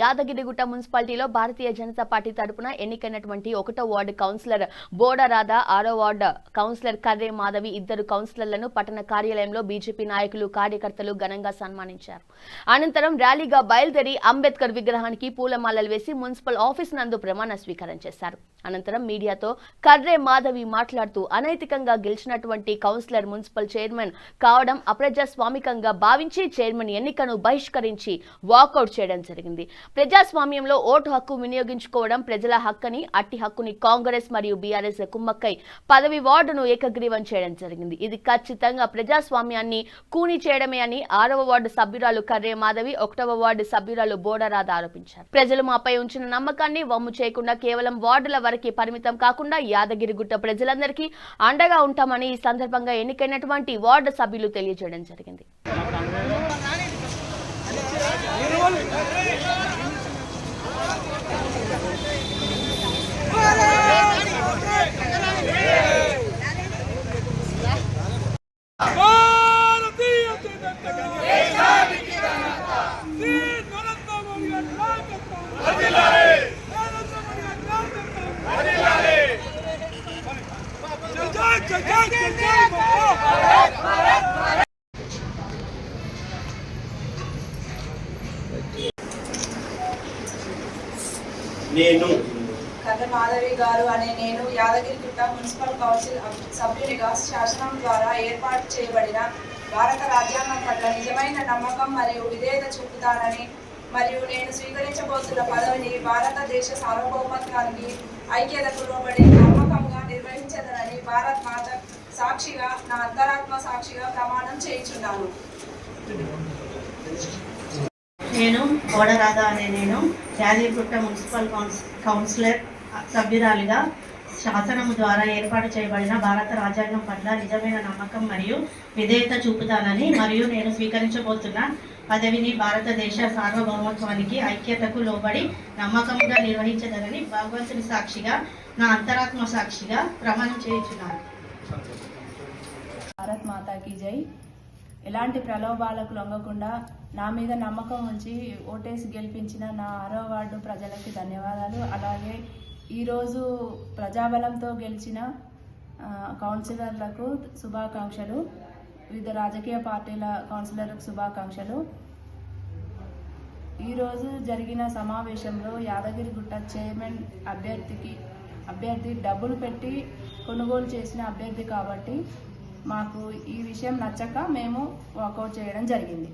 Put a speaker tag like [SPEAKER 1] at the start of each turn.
[SPEAKER 1] యాదగిరిగుట్ట మున్సిపాలిటీలో భారతీయ జనతా పార్టీ తరపున ఎన్నికైనటువంటి ఒకటో వార్డు కౌన్సిలర్ బోడరాధ ఆరో వార్డు కౌన్సిలర్ కర్రే మాధవి ఇద్దరు కౌన్సిలర్లను పట్టణ కార్యాలయంలో బీజేపీ నాయకులు కార్యకర్తలు ఘనంగా సన్మానించారు. అనంతరం ర్యాలీగా బయలుదేరి అంబేద్కర్ విగ్రహానికి పూలమాలలు వేసి మున్సిపల్ ఆఫీస్ నందు ప్రమాణ స్వీకారం చేశారు. అనంతరం మీడియాతో కర్రే మాధవి మాట్లాడుతూ అనైతికంగా గెలిచినటువంటి కౌన్సిలర్ మున్సిపల్ చైర్మన్ కావడం అప్రజాస్వామికంగా భావించి చైర్మన్ ఎన్నికను బహిష్కరించి వాకౌట్ చేయడం జరిగింది. ప్రజాస్వామ్యంలో ఓటు హక్కు వినియోగించుకోవడం ప్రజల హక్కని అట్టి హక్కుని కాంగ్రెస్ మరియు బీఆర్ఎస్ కుమ్మక్కై పదవి వార్డును ఏకగ్రీవం చేయడం జరిగింది. ఇది ఖచ్చితంగా ప్రజాస్వామ్యాన్ని కూని చేయడమే అని ఆరవ వార్డు సభ్యురాలు కర్రే మాధవి ఒకటవ వార్డు సభ్యురాలు బోడరాధ ఆరోపించారు. ప్రజలు మాపై ఉంచిన నమ్మకాన్ని వమ్ము చేయకుండా కేవలం వార్డుల వరకే పరిమితం కాకుండా యాదగిరిగుట్ట ప్రజలందరికీ అండగా ఉంటామని ఈ సందర్భంగా ఎన్నికైనటువంటి వార్డు సభ్యులు తెలియజేయడం జరిగింది.
[SPEAKER 2] భారతీయ జనతా శ్రీ నరేంద్ర మోడీ గారి నాయకత్వం నరేంద్ర మోడీ గారి నాయకత్వం జై జై జై జై జై బాబా
[SPEAKER 3] నేను
[SPEAKER 4] మాధవి గారు అనే నేను యాదగిరిగుట్ట మున్సిపల్ కౌన్సిల్ సభ్యునిగా శాసనం ద్వారా ఏర్పాటు చేయబడిన భారత రాజ్యాంగం పట్ల నిజమైన నమ్మకం మరియు విధేయత చూపుతానని మరియు నేను స్వీకరించబోతున్న పదవిని భారతదేశ సార్వభౌమత్వానికి ఐక్యతకు లోబడి నమ్మకంగా నిర్వహించదనని భారత్ మాత సాక్షిగా నా అంతరాత్మ సాక్షిగా ప్రమాణం చేయించున్నాను.
[SPEAKER 5] నేను కోడరాధ అనే నేను యాదగిరిగుట్ట మున్సిపల్ కౌన్స్ కౌన్సిలర్ సభ్యురాలిగా శాసనము ద్వారా ఏర్పాటు చేయబడిన భారత రాజ్యాంగం పట్ల నిజమైన నమ్మకం మరియు విధేయత చూపుతానని మరియు నేను స్వీకరించబోతున్న పదవిని భారతదేశ సార్వభౌమత్వానికి ఐక్యతకు లోబడి నమ్మకంగా నిర్వహించదనని భగవంతుని సాక్షిగా నా అంతరాత్మ సాక్షిగా ప్రమాణం చేయించున్నాను.
[SPEAKER 6] భారత్ మాతాకి జై. ఎలాంటి ప్రలోభాలకు లొంగకుండా నా మీద నమ్మకం ఉంచి ఓటేసి గెలిపించిన నా ఆరో వార్డు ప్రజలకి ధన్యవాదాలు. అలాగే ఈరోజు ప్రజాబలంతో గెలిచిన కౌన్సిలర్లకు శుభాకాంక్షలు. వివిధ రాజకీయ పార్టీల కౌన్సిలర్లకు శుభాకాంక్షలు. ఈరోజు జరిగిన సమావేశంలో యాదగిరిగుట్ట చైర్మన్ అభ్యర్థికి అభ్యర్థి డబ్బులు పెట్టి కొనుగోలు చేసిన అభ్యర్థి కాబట్టి మాకు ఈ విషయం నచ్చక మేము వాకౌట్ చేయడం జరిగింది.